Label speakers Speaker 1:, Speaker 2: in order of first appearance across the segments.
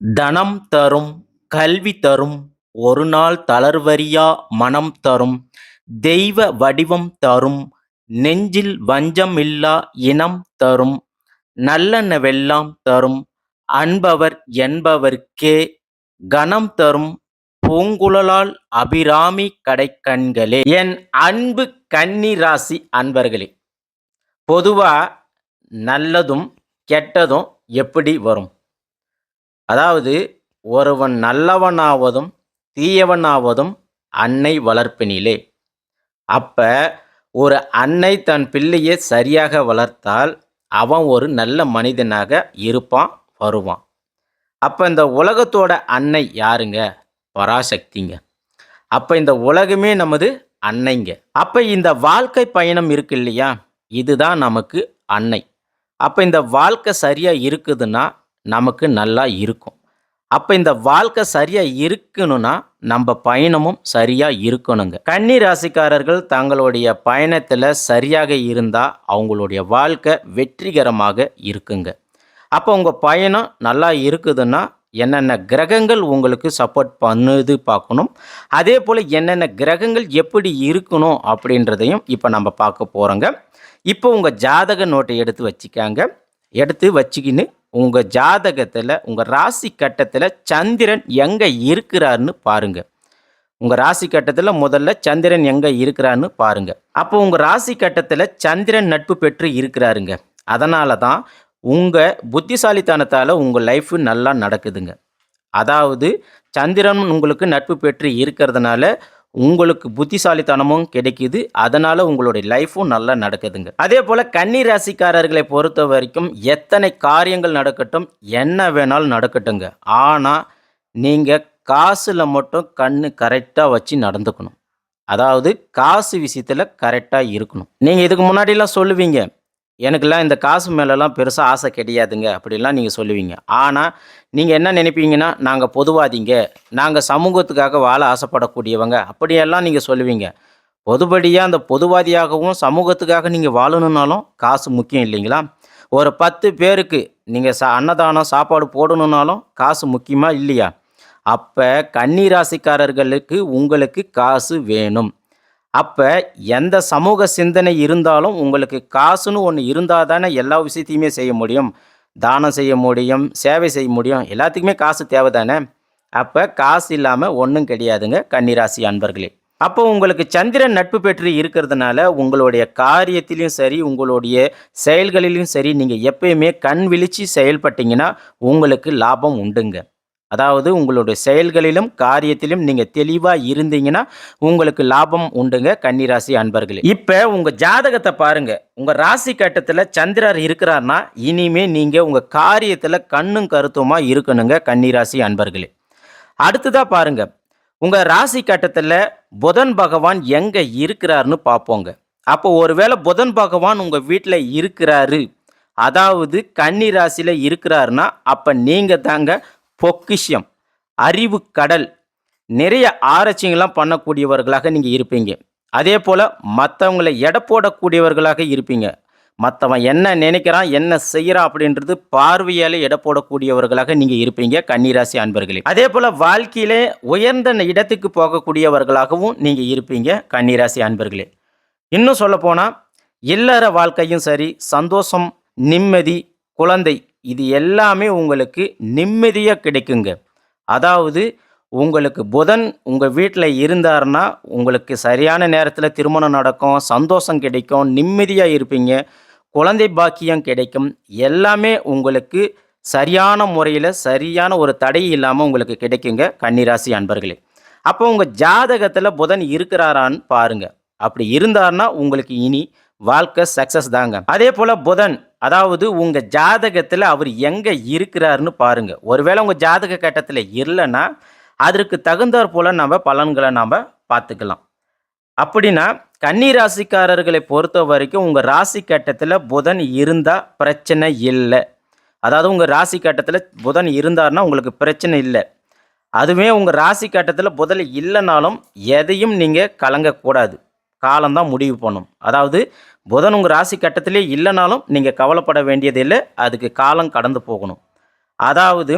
Speaker 1: தனம் தரும் கல்வி தரும் ஒரு நாள் தளர்வரியா மனம் தரும் தெய்வ வடிவம் தரும் நெஞ்சில் வஞ்சமில்லா இனம் தரும் நல்லனவெல்லாம் தரும் அன்பவர் என்பவர்க்கே கணம் தரும் பூங்குழலால் அபிராமி கடைக்கண்களே. என் அன்பு கன்னிராசி அன்பர்களே பொதுவாக நல்லதும் கெட்டதும் எப்படி வரும்? அதாவது ஒருவன் நல்லவனாவதும் தீயவனாவதும் அன்னை வளர்ப்பினிலே. அப்ப ஒரு அன்னை தன் பிள்ளையை சரியாக வளர்த்தால் அவன் ஒரு நல்ல மனிதனாக இருப்பான் வருவான். அப்ப இந்த உலகத்தோட அன்னை யாருங்க? பராசக்திங்க. அப்ப இந்த உலகமே நமது அன்னைங்க. அப்ப இந்த வாழ்க்கை பயணம் இருக்கு இல்லையா? இதுதான் நமக்கு அன்னை. அப்ப இந்த வாழ்க்கை சரியா இருக்குதுன்னா நமக்கு நல்லா இருக்கும். அப்போ இந்த வாழ்க்கை சரியாக இருக்கணும்னா நம்ம பயணமும் சரியாக இருக்கணுங்க. கன்னி ராசிக்காரர்கள் தங்களுடைய பயணத்தில் சரியாக இருந்தால் அவங்களுடைய வாழ்க்கை வெற்றிகரமாக இருக்குங்க. அப்போ உங்கள் பயணம் நல்லா இருக்குதுன்னா என்னென்ன கிரகங்கள் உங்களுக்கு சப்போர்ட் பண்ணுது பார்க்கணும். அதே போல் என்னென்ன கிரகங்கள் எப்படி இருக்கணும் அப்படின்றதையும் இப்போ நம்ம பார்க்க போகிறோங்க இப்போ உங்கள் ஜாதக நோட்டை எடுத்து வச்சுக்காங்க. எடுத்து வச்சுக்கின்னு உங்கள் ஜாதகத்தில் உங்கள் ராசி கட்டத்தில் சந்திரன் எங்கே இருக்கிறாருன்னு பாருங்கள் உங்கள் ராசி கட்டத்தில் முதல்ல சந்திரன் எங்கே இருக்கிறான்னு பாருங்கள் அப்போ உங்கள் ராசி கட்டத்தில் சந்திரன் நட்பு பெற்று இருக்கிறாருங்க. அதனால தான் உங்கள் புத்திசாலித்தனத்தால் உங்கள் லைஃப் நல்லா நடக்குதுங்க. அதாவது சந்திரன் உங்களுக்கு நட்பு பெற்று இருக்கிறதுனால உங்களுக்கு புத்திசாலித்தனமும் கிடைக்குது. அதனால் உங்களுடைய லைஃப்பும் நல்லா நடக்குதுங்க. அதே போல் கன்னி ராசிக்காரர்களை பொறுத்த வரைக்கும் எத்தனை காரியங்கள் நடக்கட்டும் என்ன வேணாலும் நடக்கட்டுங்க. ஆனால் நீங்கள் காசில் மட்டும் கண் கரெக்டாக வச்சு நடந்துக்கணும். அதாவது காசு விஷயத்தில் கரெக்டாக இருக்கணும். நீங்கள் இதுக்கு முன்னாடிலாம் சொல்லுவீங்க எனக்கெல்லாம் இந்த காசு மேலெல்லாம் பெருசாக ஆசை கிடையாதுங்க அப்படிலாம் நீங்கள் சொல்லுவீங்க. ஆனால் நீங்கள் என்ன நினைப்பீங்கன்னா நாங்கள் பொதுவாதிங்க நாங்கள் சமூகத்துக்காக வாழ ஆசைப்படக்கூடியவங்க அப்படியெல்லாம் நீங்கள் சொல்லுவீங்க. பொதுபடியாக அந்த பொதுவாதியாகவும் சமூகத்துக்காக நீங்கள் வாழணுன்னாலும் காசு முக்கியம் இல்லைங்களா? ஒரு பத்து பேருக்கு நீங்கள் சா அன்னதானம் சாப்பாடு போடணுன்னாலும் காசு முக்கியமாக இல்லையா? அப்போ கன்னி ராசிக்காரர்களுக்கு உங்களுக்கு காசு வேணும். அப்போ எந்த சமூக சிந்தனை இருந்தாலும் உங்களுக்கு காசுன்னு ஒன்று இருந்தால் தானே எல்லா விஷயத்தையுமே செய்ய முடியும். தானம் செய்ய முடியும் சேவை செய்ய முடியும். எல்லாத்துக்குமே காசு தேவை தானே அப்போ காசு இல்லாமல் ஒன்றும் கிடையாதுங்க கன்னிராசி அன்பர்களே. அப்போ உங்களுக்கு சந்திரன் நட்பு பெற்று இருக்கிறதுனால உங்களுடைய காரியத்திலையும் சரி உங்களுடைய செயல்களிலும் சரி நீங்கள் எப்பயுமே கண் விழிச்சு செயல்பட்டீங்கன்னா உங்களுக்கு லாபம் உண்டுங்க. அதாவது உங்களுடைய செயல்களிலும் காரியத்திலும் நீங்கள் தெளிவாக இருந்தீங்கன்னா உங்களுக்கு லாபம் உண்டுங்க கன்னிராசி அன்பர்களே. இப்போ உங்கள் ஜாதகத்தை பாருங்கள் உங்கள் ராசி கட்டத்தில் சந்திரர் இருக்கிறார்னா இனிமே நீங்கள் உங்கள் காரியத்தில் கண்ணும் கருத்துமாக இருக்கணுங்க கன்னிராசி அன்பர்களே. அடுத்ததாக பாருங்கள் உங்கள் ராசி கட்டத்தில் புதன் பகவான் எங்கே இருக்கிறாருன்னு பார்ப்போங்க அப்போ ஒருவேளை புதன் பகவான் உங்கள் வீட்டில் இருக்கிறாரு. அதாவது கன்னி ராசியில் இருக்கிறாருன்னா அப்போ நீங்கள் தாங்க பொக்கிஷம் அறிவு கடல் நிறைய ஆராய்ச்சிங்கெல்லாம் பண்ணக்கூடியவர்களாக நீங்கள் இருப்பீங்க. அதே போல் மற்றவங்களை எடை போடக்கூடியவர்களாக இருப்பீங்க. மற்றவன் என்ன நினைக்கிறான் என்ன செய்கிறான் அப்படின்றது பார்வையால் எடை போடக்கூடியவர்களாக நீங்கள் இருப்பீங்க கன்னிராசி அன்பர்களே. அதே போல் வாழ்க்கையிலே உயர்ந்த இடத்துக்கு போகக்கூடியவர்களாகவும் நீங்கள் இருப்பீங்க கன்னிராசி அன்பர்களே. இன்னும் சொல்லப்போனால் இல்லற வாழ்க்கையும் சரி சந்தோஷம் நிம்மதி குழந்தை இது எல்லாமே உங்களுக்கு நிம்மதியாக கிடைக்குங்க. அதாவது உங்களுக்கு புதன் உங்கள் வீட்டில் இருந்தாருன்னா உங்களுக்கு சரியான நேரத்தில் திருமணம் நடக்கும் சந்தோஷம் கிடைக்கும் நிம்மதியாக இருப்பீங்க குழந்தை பாக்கியம் கிடைக்கும். எல்லாமே உங்களுக்கு சரியான முறையில் சரியான ஒரு தடை இல்லாமல் உங்களுக்கு கிடைக்குங்க கன்னிராசி அன்பர்களே. அப்போ உங்கள் ஜாதகத்தில் புதன் இருக்கிறாரான்னு பாருங்கள் அப்படி இருந்தார்னா உங்களுக்கு இனி வாழ்க்கை சக்ஸஸ் தாங்க. அதே போல் புதன் அதாவது உங்கள் ஜாதகத்தில் அவர் எங்கே இருக்கிறாருன்னு பாருங்கள் ஒருவேளை உங்கள் ஜாதக கட்டத்தில் இல்லைன்னா அதற்கு தகுந்தாற் போல் நம்ம பலன்களை நாம் பார்த்துக்கலாம். அப்படின்னா கன்னி ராசிக்காரர்களை பொறுத்த வரைக்கும் உங்கள் ராசி கட்டத்தில் புதன் இருந்தால் பிரச்சனை இல்லை. அதாவது உங்கள் ராசி கட்டத்தில் புதன் இருந்தார்னா உங்களுக்கு பிரச்சனை இல்லை. அதுவே உங்கள் ராசி கட்டத்தில் புதல் இல்லைனாலும் எதையும் நீங்கள் கலங்கக்கூடாது. காலம்தான் முடிவு பண்ணும். அதாவது புதன் உங்கள் ராசி கட்டத்திலே இல்லைனாலும் நீங்கள் கவலைப்பட வேண்டியதில்லை அதுக்கு காலம் கடந்து போகணும். அதாவது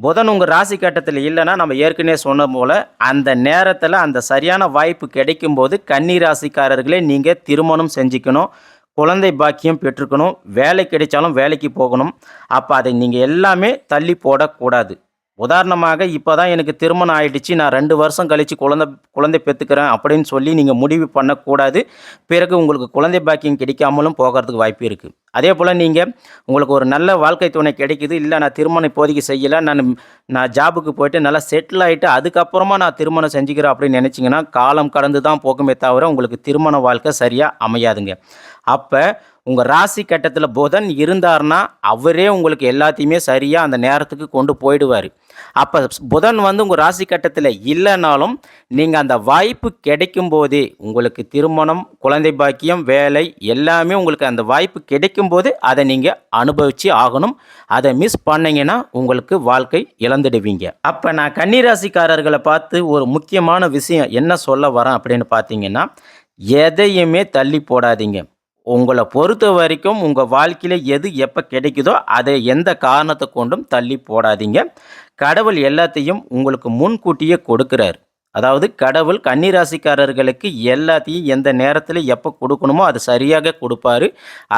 Speaker 1: புதன் உங்கள் ராசி கட்டத்தில் இல்லைன்னா நம்ம ஏற்கனவே சொன்ன போல் அந்த நேரத்தில் அந்த சரியான வாய்ப்பு கிடைக்கும்போது கன்னி ராசிக்காரர்களே நீங்கள் திருமணம் செஞ்சுக்கணும் குழந்தை பாக்கியம் பெற்றுக்கணும் வேலை கிடைச்சாலும் வேலைக்கு போகணும். அப்போ அதை நீங்கள் எல்லாமே தள்ளி போடக்கூடாது. உதாரணமாக இப்போ தான் எனக்கு திருமணம் ஆயிடுச்சு. நான் ரெண்டு வருஷம் கழித்து குழந்தை குழந்தை பெற்றுக்கிறேன் அப்படின்னு சொல்லி நீங்கள் முடிவு பண்ணக்கூடாது. பிறகு உங்களுக்கு குழந்தை பாக்கியம் கிடைக்காமலும் போகிறதுக்கு வாய்ப்பு இருக்குது அதே போல் நீங்கள் உங்களுக்கு ஒரு நல்ல வாழ்க்கை துணை கிடைக்குது. இல்லை நான் திருமணம் இப்போதைக்கு செய்யலை. நான் நான் ஜாபுக்கு போயிட்டு நல்லா செட்டில் ஆகிட்டு அதுக்கப்புறமா நான் திருமணம் செஞ்சுக்கிறேன் அப்படின்னு நினச்சிங்கன்னா காலம் கடந்து தான் போக்குமே தவிர உங்களுக்கு திருமண வாழ்க்கை சரியாக அமையாதுங்க. அப்போ உங்கள் ராசி கட்டத்தில் புதன் இருந்தார்னா அவரே உங்களுக்கு எல்லாத்தையுமே சரியாக அந்த நேரத்துக்கு கொண்டு போயிடுவார். அப்போ புதன் வந்து உங்கள் ராசி கட்டத்தில் இல்லைனாலும் நீங்கள் அந்த வாய்ப்பு கிடைக்கும் போதே உங்களுக்கு திருமணம் குழந்தை பாக்கியம் வேலை எல்லாமே உங்களுக்கு அந்த வாய்ப்பு கிடைக்கும் போது அதை நீங்கள் அனுபவித்து ஆகணும். அதை மிஸ் பண்ணிங்கன்னா உங்களுக்கு வாழ்க்கை இழந்துடுவீங்க. அப்போ நான் கன்னிராசிக்காரர்களை பார்த்து ஒரு முக்கியமான விஷயம் என்ன சொல்ல வரேன் அப்படின்னு பார்த்தீங்கன்னா எதையுமே தள்ளி போடாதீங்க. உங்களை பொறுத்த வரைக்கும் உங்கள் வாழ்க்கையில் எது எப்போ கிடைக்குதோ அதை எந்த காரணத்தை கொண்டும் தள்ளி போடாதீங்க. கடவுள் எல்லாத்தையும் உங்களுக்கு முன்கூட்டியே கொடுக்குறாரு. அதாவது கடவுள் கன்னிராசிக்காரர்களுக்கு எல்லாத்தையும் எந்த நேரத்தில் எப்போ கொடுக்கணுமோ அது சரியாக கொடுப்பாரு.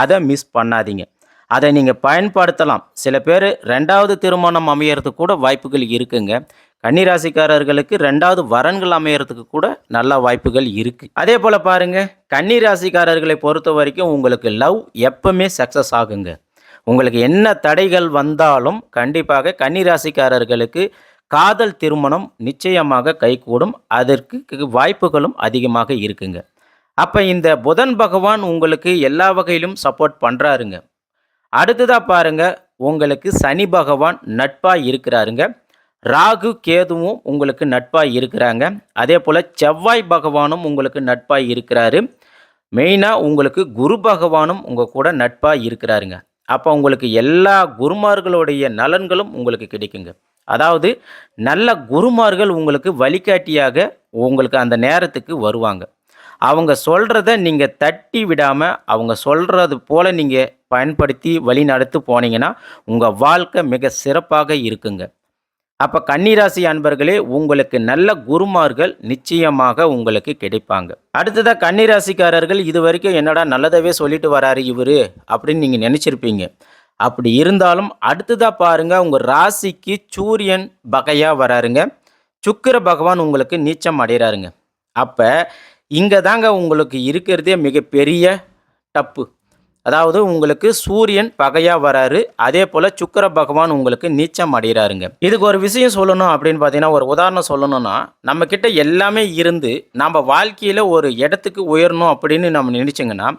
Speaker 1: அதை மிஸ் பண்ணாதீங்க. அதை நீங்கள் பயன்படுத்தலாம். சில பேர் ரெண்டாவது திருமணம் அமையறதுக்கு கூட வாய்ப்புகள் இருக்குங்க. கன்னிராசிக்காரர்களுக்கு ரெண்டாவது வரன்கள் அமையறதுக்கு கூட நல்ல வாய்ப்புகள் இருக்குது அதே போல் பாருங்கள் கன்னிராசிக்காரர்களை பொறுத்த வரைக்கும் உங்களுக்கு லவ் எப்பவுமே சக்ஸஸ் ஆகுங்க. உங்களுக்கு என்ன தடைகள் வந்தாலும் கண்டிப்பாக கன்னிராசிக்காரர்களுக்கு காதல் திருமணம் நிச்சயமாக கைகூடும். அதற்கு வாய்ப்புகளும் அதிகமாக இருக்குங்க. அப்போ இந்த புதன் பகவான் உங்களுக்கு எல்லா வகையிலும் சப்போர்ட் பண்ணுறாருங்க அடுத்ததாக பாருங்க உங்களுக்கு சனி பகவான் நட்பாக இருக்கிறாருங்க. ராகு கேதுவும் உங்களுக்கு நட்பாக இருக்கிறாங்க. அதே போல் செவ்வாய் பகவானும் உங்களுக்கு நட்பாக இருக்கிறாரு. மெயினாக உங்களுக்கு குரு பகவானும் உங்கள் கூட நட்பாக இருக்கிறாருங்க. அப்போ உங்களுக்கு எல்லா குருமார்களுடைய நலன்களும் உங்களுக்கு கிடைக்குங்க. அதாவது நல்ல குருமார்கள் உங்களுக்கு வழிகாட்டியாக உங்களுக்கு அந்த நேரத்துக்கு வருவாங்க. அவங்க சொல்கிறத நீங்கள் தட்டி விடாமல் அவங்க சொல்கிறது போல் நீங்கள் பயன்படுத்தி வழி நடத்து போனீங்கன்னா உங்கள் வாழ்க்கை மிக சிறப்பாக இருக்குங்க. அப்போ கன்னிராசி அன்பர்களே உங்களுக்கு நல்ல குருமார்கள் நிச்சயமாக உங்களுக்கு கிடைப்பாங்க. அடுத்ததாக கன்னிராசிக்காரர்கள் இது வரைக்கும் என்னடா நல்லதாகவே சொல்லிட்டு வராரு இவர் அப்படின்னு நீங்கள் நினச்சிருப்பீங்க. அப்படி இருந்தாலும் அடுத்ததாக பாருங்கள் உங்கள் ராசிக்கு சூரியன் பகையாக வராருங்க. சுக்கிர பகவான் உங்களுக்கு நீச்சம் அடைகிறாருங்க அப்போ இங்கே தாங்க உங்களுக்கு இருக்கிறதே மிகப்பெரிய டப்பு அதாவது உங்களுக்கு சூரியன் பகையாக வராரு அதே போல் சுக்கர பகவான் உங்களுக்கு நீச்சம் அடைகிறாருங்க. இதுக்கு ஒரு விஷயம் சொல்லணும் அப்படின்னு பார்த்தீங்கன்னா ஒரு உதாரணம் சொல்லணும்னா நம்ம கிட்ட எல்லாமே இருந்து நம்ம வாழ்க்கையில் ஒரு இடத்துக்கு உயரணும் அப்படின்னு நம்ம நினச்சிங்கன்னா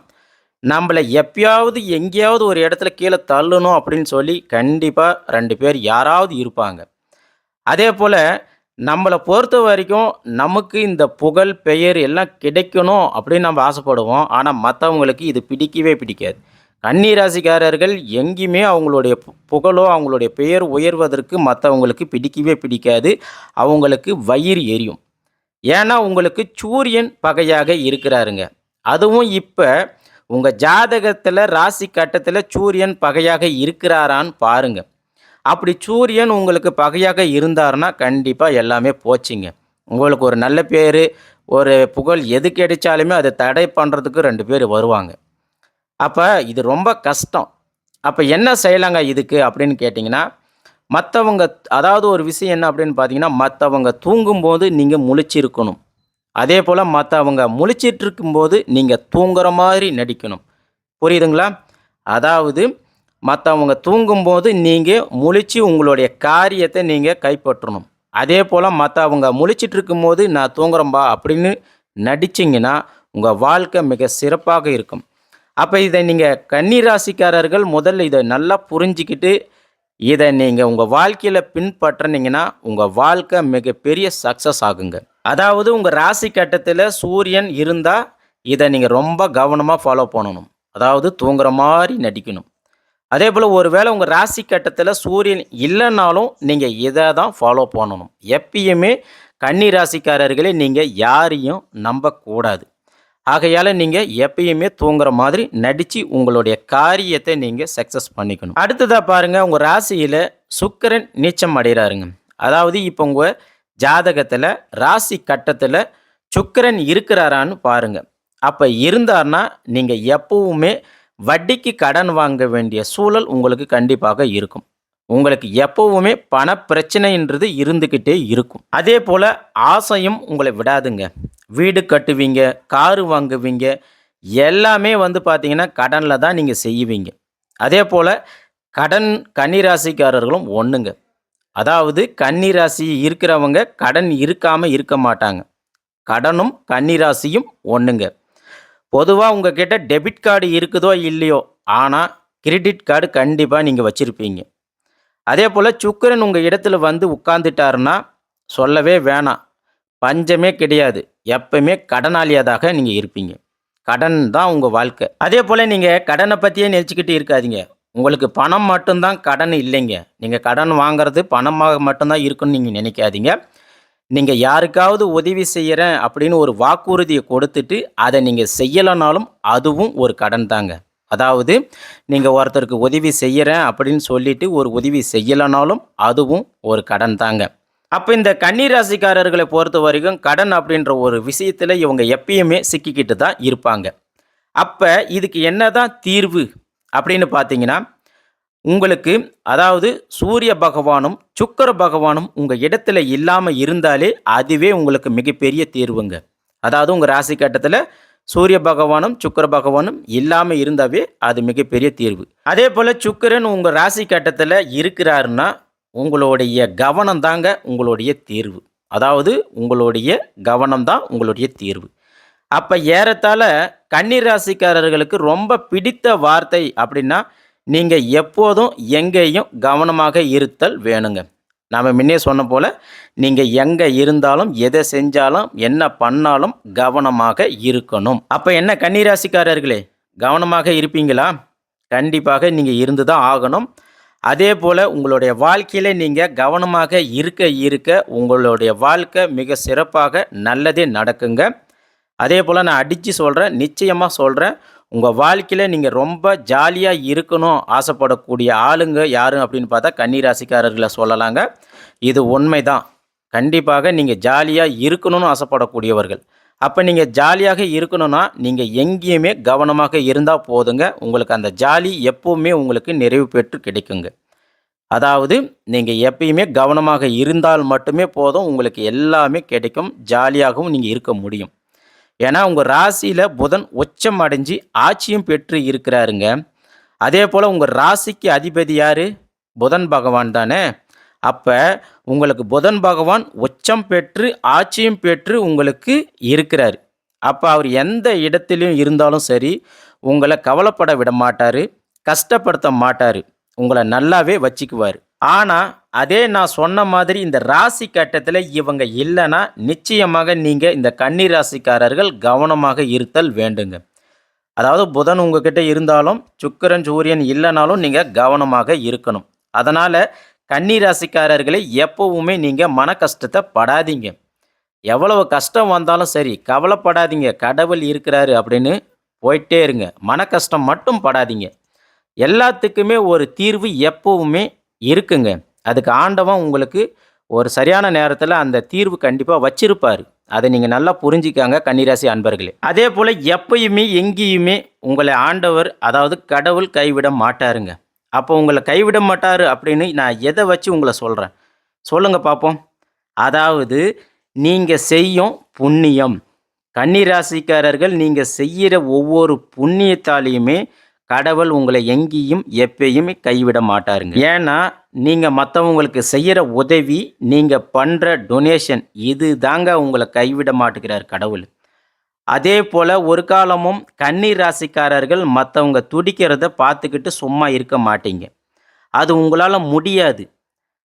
Speaker 1: நம்மளை எப்பயாவது எங்கேயாவது ஒரு இடத்துல கீழே தள்ளணும் அப்படின்னு சொல்லி கண்டிப்பாக ரெண்டு பேர் யாராவது இருப்பாங்க. அதே போல் நம்மளை பொறுத்த வரைக்கும் நமக்கு இந்த புகழ் பெயர் எல்லாம் கிடைக்கணும் அப்படின்னு நம்ம ஆசைப்படுவோம். ஆனால் மற்றவங்களுக்கு இது பிடிக்கவே பிடிக்காது. கன்னி ராசிக்காரர்கள் எங்கேயுமே அவங்களுடைய பு- புகழோ அவங்களுடைய பெயர் உயர்வதற்கு மற்றவங்களுக்கு பிடிக்கவே பிடிக்காது. அவங்களுக்கு வயிறு எரியும். ஏன்னா உங்களுக்கு சூரியன் பகையாக இருக்கிறாருங்க. அதுவும் இப்போ உங்கள் ஜாதகத்தில் ராசி கட்டத்தில் சூரியன் பகையாக இருக்கிறாரான்னு பாருங்கள் அப்படி சூரியன் உங்களுக்கு பகையாக இருந்தாருன்னா கண்டிப்பாக எல்லாமே போச்சுங்க. உங்களுக்கு ஒரு நல்ல பேர் ஒரு புகழ் எது கிடைச்சாலுமே அதை தடை பண்ணுறதுக்கு ரெண்டு பேர் வருவாங்க. அப்போ இது ரொம்ப கஷ்டம். அப்போ என்ன செய்யலாங்க இதுக்கு அப்படின்னு கேட்டிங்கன்னா மற்றவங்க அதாவது ஒரு விஷயம் என்ன அப்படின்னு பார்த்தீங்கன்னா மற்றவங்க தூங்கும்போது நீங்கள் முழிச்சிருக்கணும். அதே போல் மற்றவங்க முழிச்சிட்டு இருக்கும்போது நீங்கள் தூங்குற மாதிரி நடிக்கணும். புரியுதுங்களா? அதாவது மற்றவங்க தூங்கும்போது நீங்கள் முழிச்சு உங்களுடைய காரியத்தை நீங்கள் கைப்பற்றணும். அதே போல் மற்றவங்க முழிச்சிட்டு இருக்கும்போது நான் தூங்குறேன்பா அப்படின்னு நடிச்சிங்கன்னா உங்கள் வாழ்க்கை மிக சிறப்பாக இருக்கும். அப்போ இதை நீங்கள் கன்னிராசிக்காரர்கள் முதல்ல இதை நல்லா புரிஞ்சுக்கிட்டு இதை நீங்கள் உங்கள் வாழ்க்கையில் பின்பற்றினீங்கன்னா உங்கள் வாழ்க்கை மிகப்பெரிய சக்ஸஸ் ஆகுங்க. அதாவது உங்கள் ராசி கட்டத்தில் சூரியன் இருந்தால் இதை நீங்கள் ரொம்ப கவனமாக ஃபாலோ பண்ணணும். அதாவது தூங்குற மாதிரி நடிக்கணும். அதே போல் ஒருவேளை உங்கள் ராசி கட்டத்தில் சூரியன் இல்லைனாலும் நீங்கள் இதை தான் ஃபாலோ பண்ணணும். எப்பயுமே கன்னி ராசிக்காரர்களே நீங்கள் யாரையும் நம்பக்கூடாது. ஆகையால் நீங்கள் எப்பயுமே தூங்குற மாதிரி நடித்து உங்களுடைய காரியத்தை நீங்கள் சக்ஸஸ் பண்ணிக்கணும். அடுத்ததாக பாருங்கள் உங்கள் ராசியில் சுக்கரன் நீச்சம் அடைகிறாருங்க அதாவது இப்போ உங்கள் ஜாதகத்தில் ராசி கட்டத்தில் சுக்கரன் இருக்கிறாரான்னு பாருங்க. அப்போ இருந்தார்னா நீங்கள் எப்பவுமே வட்டிக்கு கடன் வாங்க வேண்டிய சூழல் உங்களுக்கு கண்டிப்பாக இருக்கும். உங்களுக்கு எப்பவுமே பண பிரச்சனைன்றது இருந்துக்கிட்டே இருக்கும். அதே போல் ஆசையும் உங்களை விடாதுங்க. வீடு கட்டுவீங்க காரு வாங்குவீங்க எல்லாமே வந்து பார்த்தீங்கன்னா கடனில் தான் நீங்கள் செய்வீங்க. அதே போல் கடன் கன்னிராசிக்காரர்களும் ஒன்றுங்க அதாவது கன்னிராசி இருக்கிறவங்க கடன் இருக்காமல் இருக்க மாட்டாங்க. கடனும் கன்னிராசியும் ஒன்றுங்க பொதுவாக உங்ககிட்ட டெபிட் கார்டு இருக்குதோ இல்லையோ ஆனால் கிரெடிட் கார்டு கண்டிப்பாக நீங்கள் வச்சுருப்பீங்க. அதே போல் சுக்கிரன் உங்கள் இடத்துல வந்து உட்காந்துட்டாருன்னா சொல்லவே வேணாம். பஞ்சமே கிடையாது. எப்பவுமே கடனாளியாதாக நீங்கள் இருப்பீங்க. கடன் தான் உங்கள் வாழ்க்கை. அதே போல் நீங்கள் கடனை பற்றியே நினச்சிக்கிட்டு இருக்காதீங்க. உங்களுக்கு பணம் மட்டும்தான் கடன் இல்லைங்க. நீங்கள் கடன் வாங்குறது பணமாக மட்டும்தான் இருக்குன்னு நீங்கள் நினைக்காதீங்க. நீங்கள் யாருக்காவது உதவி செய்கிறேன் அப்படின்னு ஒரு வாக்குறுதியை கொடுத்துட்டு அதை நீங்கள் செய்யலைனாலும் அதுவும் ஒரு கடன் தாங்க. அதாவது நீங்கள் ஒருத்தருக்கு உதவி செய்கிறேன் அப்படின்னு சொல்லிட்டு ஒரு உதவி செய்யலைனாலும் அதுவும் ஒரு கடன் தாங்க. அப்போ இந்த கன்னிராசிக்காரர்களை பொறுத்த வரைக்கும் கடன் அப்படின்ற ஒரு விஷயத்தில் இவங்க எப்பயுமே சிக்கிக்கிட்டு தான் இருப்பாங்க. அப்போ இதுக்கு என்ன தான் தீர்வு அப்படின்னு பார்த்தீங்கன்னா உங்களுக்கு அதாவது சூரிய பகவானும் சுக்கிர பகவானும் உங்கள் இடத்துல இல்லாமல் இருந்தாலே அதுவே உங்களுக்கு மிகப்பெரிய தீர்வுங்க. அதாவது உங்கள் ராசி கட்டத்தில் சூரிய பகவானும் சுக்கிர பகவானும் இல்லாமல் இருந்தாவே அது மிகப்பெரிய தீர்வு. அதே போல் சுக்கரன் உங்கள் ராசி கட்டத்தில் இருக்கிறாருன்னா உங்களுடைய கவனம் தாங்க உங்களுடைய தீர்வு. அதாவது உங்களுடைய கவனம் தான் உங்களுடைய தீர்வு. அப்போ ஏறத்தாழ கன்னி ராசிக்காரர்களுக்கு ரொம்ப பிடித்த வார்த்தை அப்படின்னா நீங்கள் எப்போதும் எங்கேயும் கவனமாக இருத்தல் வேணுங்க. நாம் முன்னே சொன்ன போல் நீங்கள் எங்கே இருந்தாலும் எதை செஞ்சாலும் என்ன பண்ணாலும் கவனமாக இருக்கணும். அப்போ என்ன கன்னிராசிக்காரர்களே கவனமாக இருப்பீங்களா? கண்டிப்பாக நீங்கள் இருந்து தான் ஆகணும். அதே போல் உங்களுடைய வாழ்க்கையில் நீங்கள் கவனமாக இருக்க இருக்க உங்களுடைய வாழ்க்கை மிக சிறப்பாக நல்லதே நடக்குங்க. அதே போல் நான் அடித்து சொல்கிறேன் நிச்சயமாக சொல்கிறேன் உங்கள் வாழ்க்கையில் நீங்கள் ரொம்ப ஜாலியாக இருக்கணும் ஆசைப்படக்கூடிய ஆளுங்க யாரு அப்படின்னு பார்த்தா கன்னிராசிக்காரர்களை சொல்லலாங்க. இது உண்மைதான். கண்டிப்பாக நீங்கள் ஜாலியாக இருக்கணும்னு ஆசைப்படக்கூடியவர்கள். அப்போ நீங்கள் ஜாலியாக இருக்கணும்னா நீங்கள் எங்கேயுமே கவனமாக இருந்தால் போதுங்க. உங்களுக்கு அந்த ஜாலி எப்போவுமே உங்களுக்கு நிறைவு பெற்று கிடைக்குங்க. அதாவது நீங்கள் எப்பயுமே கவனமாக இருந்தால் மட்டுமே போதும். உங்களுக்கு எல்லாமே கிடைக்கும். ஜாலியாகவும் நீங்கள் இருக்க முடியும். ஏன்னா உங்கள் ராசியில் புதன் உச்சம் அடைஞ்சு ஆட்சியும் பெற்று இருக்கிறாருங்க. அதே போல் உங்கள் ராசிக்கு அதிபதி யார்? புதன் பகவான் தானே. அப்போ உங்களுக்கு புதன் பகவான் உச்சம் பெற்று ஆட்சியும் பெற்று உங்களுக்கு இருக்கிறார். அப்போ அவர் எந்த இடத்துலையும் இருந்தாலும் சரி உங்களை கவலைப்பட விட மாட்டார் கஷ்டப்படுத்த மாட்டார். உங்களை நல்லாவே வச்சுக்குவார். ஆனால் அதே நான் சொன்ன மாதிரி இந்த ராசி கட்டத்தில் இவங்க இல்லைன்னா நிச்சயமாக நீங்கள் இந்த கன்னி ராசிக்காரர்கள் கவனமாக இருத்தல் வேண்டுங்க. அதாவது புதன் உங்ககிட்ட இருந்தாலும் சுக்கிரன் சூரியன் இல்லைனாலும் நீங்கள் கவனமாக இருக்கணும். அதனால் கன்னி ராசிக்காரர்களை எப்போவுமே நீங்கள் மன கஷ்டத்தை படாதீங்க. எவ்வளவு கஷ்டம் வந்தாலும் சரி கவலைப்படாதீங்க. கடவுள் இருக்கிறாரு அப்படின்னு போயிட்டே இருங்க. மன கஷ்டம் மட்டும் படாதீங்க. எல்லாத்துக்குமே ஒரு தீர்வு எப்போவுமே இருக்குங்க. அதுக்கு ஆண்டவன் உங்களுக்கு ஒரு சரியான நேரத்தில் அந்த தீர்வு கண்டிப்பாக வச்சிருப்பார். அதை நீங்கள் நல்லா புரிஞ்சிக்காங்க கன்னிராசி அன்பர்களே. அதே போல் எப்பயுமே எங்கேயுமே உங்களை ஆண்டவர் அதாவது கடவுள் கைவிட மாட்டாருங்க. அப்போ உங்களை கைவிட மாட்டார் அப்படின்னு நான் எதை வச்சு உங்களை சொல்கிறேன் சொல்லுங்கள் பார்ப்போம் அதாவது நீங்கள் செய்யும் புண்ணியம். கன்னிராசிக்காரர்கள் நீங்கள் செய்கிற ஒவ்வொரு புண்ணியத்தாலையுமே கடவுள் உங்களை எங்கேயும் எப்பயுமே கைவிட மாட்டாருங்க. ஏன்னா நீங்கள் மற்றவங்களுக்கு செய்கிற உதவி நீங்கள் பண்ணுற டொனேஷன் இது தாங்க உங்களை கைவிட மாட்டேங்கிறார் கடவுள். அதே போல் ஒரு காலமும் கண்ணீர் ராசிக்காரர்கள் மற்றவங்க துடிக்கிறத பார்த்துக்கிட்டு சும்மா இருக்க மாட்டீங்க. அது உங்களால் முடியாது.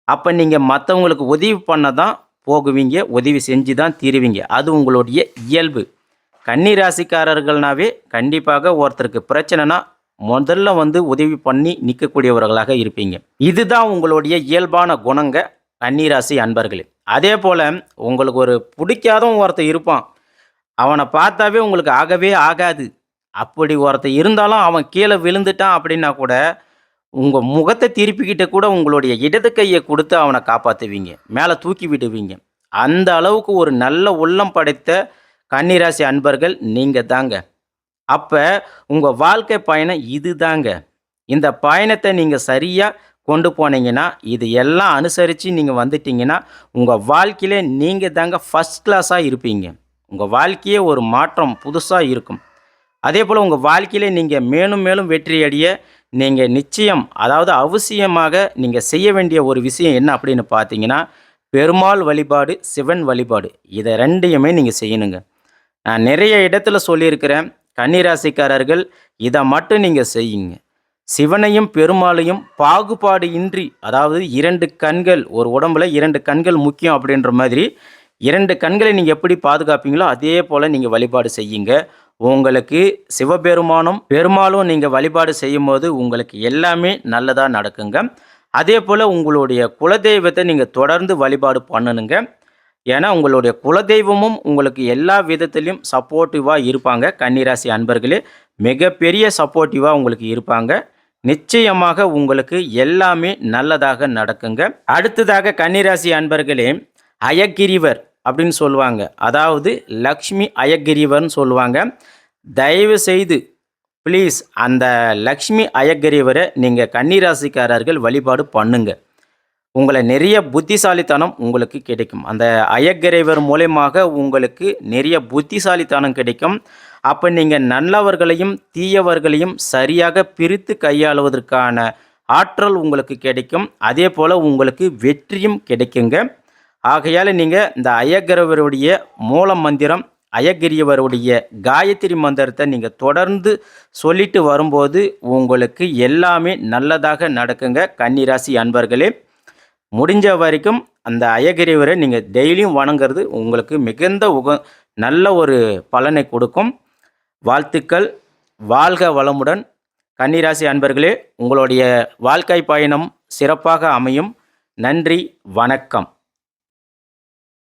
Speaker 1: அப்போ நீங்கள் மற்றவங்களுக்கு உதவி பண்ண தான் போகுவீங்க உதவி செஞ்சு தான் தீருவீங்க. அது உங்களுடைய இயல்பு. கன்னி ராசிக்காரர்கள்னாவே கண்டிப்பாக ஒருத்தருக்கு பிரச்சனைனா முதல்ல வந்து உதவி பண்ணி நிற்கக்கூடியவர்களாக இருப்பீங்க. இதுதான் உங்களுடைய இயல்பான குணங்க கன்னிராசி அன்பர்களே. அதே போல் உங்களுக்கு ஒரு பிடிக்காதவன் ஒருத்தர் இருப்பான். அவனை பார்த்தாவே உங்களுக்கு ஆகவே ஆகாது. அப்படி ஒருத்தன் இருந்தாலும் அவன் கீழே விழுந்துட்டான் அப்படின்னா கூட உங்கள் முகத்தை திருப்பிக்கிட்ட கூட உங்களுடைய இடது கையை கொடுத்து அவனை காப்பாற்றுவீங்க மேலே தூக்கி விடுவீங்க. அந்த அளவுக்கு ஒரு நல்ல உள்ளம் படைத்த கன்னிராசி அன்பர்கள் நீங்கள் தாங்க அப்போ உங்கள் வாழ்க்கை பயணம் இது தாங்க இந்த பயணத்தை நீங்கள் சரியாக கொண்டு போனீங்கன்னா இது எல்லாம் அனுசரித்து நீங்கள் வந்துட்டீங்கன்னா உங்கள் வாழ்க்கையிலே நீங்கள் தாங்க ஃபஸ்ட் கிளாஸாக இருப்பீங்க. உங்கள் வாழ்க்கையே ஒரு மாற்றம் புதுசாக இருக்கும். அதே போல் உங்கள் வாழ்க்கையிலே நீங்கள் மேலும் மேலும் வெற்றி அடைய நீங்கள் நிச்சயம் அதாவது அவசியமாக நீங்கள் செய்ய வேண்டிய ஒரு விஷயம் என்ன அப்படின்னு பார்த்தீங்கன்னா பெருமாள் வழிபாடு சிவன் வழிபாடு. இதை ரெண்டையுமே நீங்கள் செய்யணுங்க. நான் நிறைய இடத்துல சொல்லியிருக்கிறேன். கன்னிராசிக்காரர்கள் இதை மட்டும் நீங்கள் செய்யுங்க. சிவனையும் பெருமாளையும் பாகுபாடு இன்றி அதாவது இரண்டு கண்கள் ஒரு உடம்புல இரண்டு கண்கள் முக்கியம் அப்படின்ற மாதிரி இரண்டு கண்களை நீங்கள் எப்படி பாதுகாப்பீங்களோ அதே போல் நீங்கள் வழிபாடு செய்யுங்க. உங்களுக்கு சிவபெருமானும் பெருமாளும் நீங்கள் வழிபாடு செய்யும் போது உங்களுக்கு எல்லாமே நல்லதாக நடக்குங்க. அதே போல் உங்களுடைய குலதெய்வத்தை நீங்கள் தொடர்ந்து வழிபாடு பண்ணணுங்க. ஏன்னா உங்களுடைய குலதெய்வமும் உங்களுக்கு எல்லா விதத்திலையும் சப்போர்ட்டிவாக இருப்பாங்க. கன்னிராசி அன்பர்களே மிகப்பெரிய சப்போர்ட்டிவாக உங்களுக்கு இருப்பாங்க. நிச்சயமாக உங்களுக்கு எல்லாமே நல்லதாக நடக்குங்க. அடுத்ததாக கன்னிராசி அன்பர்களே அயக்கிரிவர் அப்படின்னு சொல்லுவாங்க. அதாவது லக்ஷ்மி அயக்கிரிவர்னு சொல்லுவாங்க. தயவு செய்து ப்ளீஸ் அந்த லக்ஷ்மி அயக்கிரிவரை நீங்கள் கன்னிராசிக்காரர்கள் வழிபாடு பண்ணுங்கள் உங்களை நிறைய புத்திசாலித்தனம் உங்களுக்கு கிடைக்கும். அந்த அயக்கிரைவர் மூலயமாக உங்களுக்கு நிறைய புத்திசாலித்தனம் கிடைக்கும். அப்போ நீங்கள் நல்லவர்களையும் தீயவர்களையும் சரியாக பிரித்து கையாளுவதற்கான ஆற்றல் உங்களுக்கு கிடைக்கும். அதே போல் உங்களுக்கு வெற்றியும் கிடைக்குங்க. ஆகையால் நீங்கள் இந்த அயக்கிரவருடைய மூல மந்திரம் அயகிரியவருடைய காயத்ரி மந்திரத்தை நீங்கள் தொடர்ந்து சொல்லிட்டு வரும்போது உங்களுக்கு எல்லாமே நல்லதாக நடக்குங்க. கன்னிராசி அன்பர்களே. முடிஞ்ச வரைக்கும் அந்த அயகிரிவரை நீங்கள் டெய்லியும் வணங்குறது உங்களுக்கு மிகுந்த உக நல்ல ஒரு பலனை கொடுக்கும். வாழ்த்துக்கள். வாழ்க வளமுடன். கன்னிராசி அன்பர்களே உங்களுடைய வாழ்க்கை பயணம் சிறப்பாக அமையும். நன்றி. வணக்கம்.